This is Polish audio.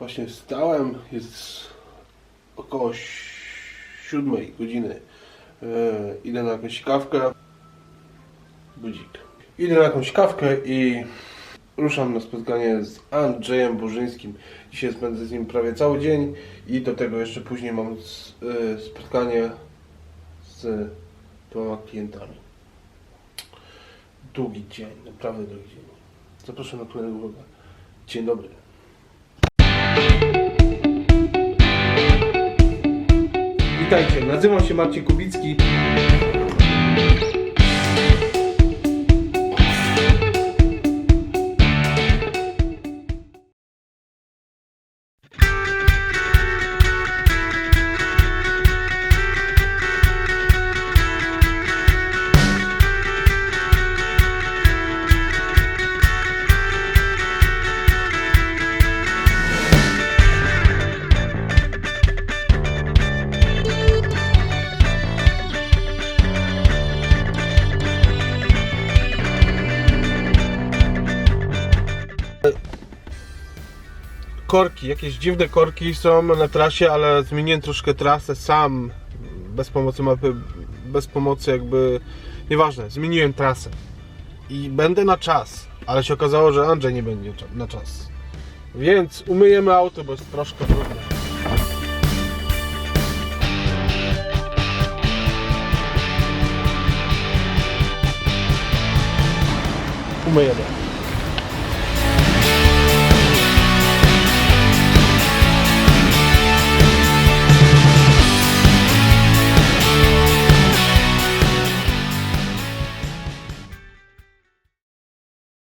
Właśnie wstałem, jest około siódmej godziny. E, idę na jakąś kawkę. Budzik. Idę na jakąś kawkę i ruszam na spotkanie z Andrzejem Burzyńskim. Dzisiaj spędzę z nim prawie cały dzień i do tego jeszcze później mam s- e, spotkanie z dwoma klientami. Długi dzień, naprawdę długi dzień. Zapraszam na kolejnego vloga. Dzień dobry. Witajcie, nazywam się Marcin Kubicki. Korki, jakieś dziwne korki są na trasie, ale zmieniłem troszkę trasę sam, bez pomocy mapy, bez pomocy jakby, nieważne, zmieniłem trasę. I będę na czas, ale się okazało, że Andrzej nie będzie na czas. Więc umyjemy auto, bo jest troszkę brudne. Umyjemy.